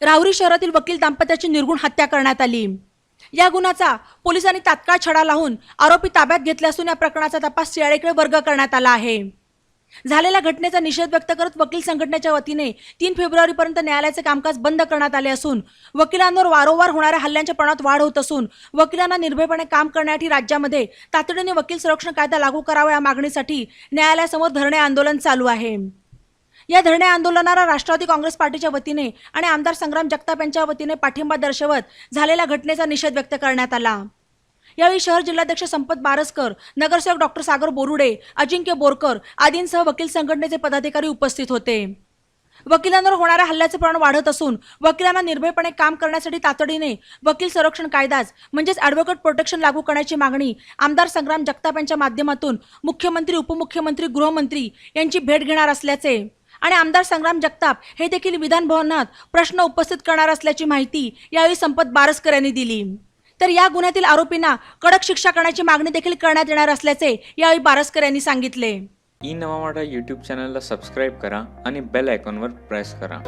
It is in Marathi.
राहुरी शहरातील वकील दाम्पत्याची निर्गुण हत्या करण्यात आली. या गुन्ह्याचा पोलिसांनी तात्काळ छडा लावून आरोपी ताब्यात घेतले असून या प्रकरणाचा तपास सीआयडीकडे वर्ग करण्यात आला आहे. झालेल्या घटनेचा निषेध व्यक्त करत वकील संघटनेच्या वतीने तीन फेब्रुवारीपर्यंत न्यायालयाचे कामकाज बंद करण्यात आले असून वकिलांवर वारंवार होणाऱ्या हल्ल्यांच्या प्रमाणात वाढ होत असून वकिलांना निर्भयपणे काम करण्यासाठी राज्यामध्ये तातडीने वकील संरक्षण कायदा लागू करावा या मागणीसाठी न्यायालयासमोर धरणे आंदोलन चालू आहे. या धरणे आंदोलनाला राष्ट्रवादी काँग्रेस पार्टीच्या वतीने आणि आमदार संग्राम जगताप यांच्या वतीने पाठिंबा दर्शवत झालेल्या घटनेचा निषेध व्यक्त करण्यात आला. यावेळी शहर जिल्हाध्यक्ष संपत बारसकर नगरसेवक डॉक्टर सागर बोरुडे अजिंक्य बोरकर आदींसह वकील संघटनेचे पदाधिकारी उपस्थित होते. वकिलांवर होणाऱ्या हल्ल्याचे प्रमाण वाढत असून वकिलांना निर्भयपणे काम करण्यासाठी तातडीने वकील संरक्षण कायदाच म्हणजेच ॲडव्होकेट प्रोटेक्शन लागू करण्याची मागणी आमदार संग्राम जगताप यांच्या माध्यमातून मुख्यमंत्री उपमुख्यमंत्री गृहमंत्री यांची भेट घेणार असल्याचे आणि आमदार संग्राम जगताप हे देखील विधान भवनात प्रश्न उपस्थित करणार असल्याची माहिती यावेळी संपत बारसकर यांनी दिली. तर या गुन्ह्यातील आरोपींना कडक शिक्षा करण्याची मागणी देखील करण्यात येणार असल्याचे यावेळी बारसकर यांनी सांगितले. ई नवा यूट्यूब चॅनलला सबस्क्राईब करा आणि बेल आयकॉनवर प्रेस करा.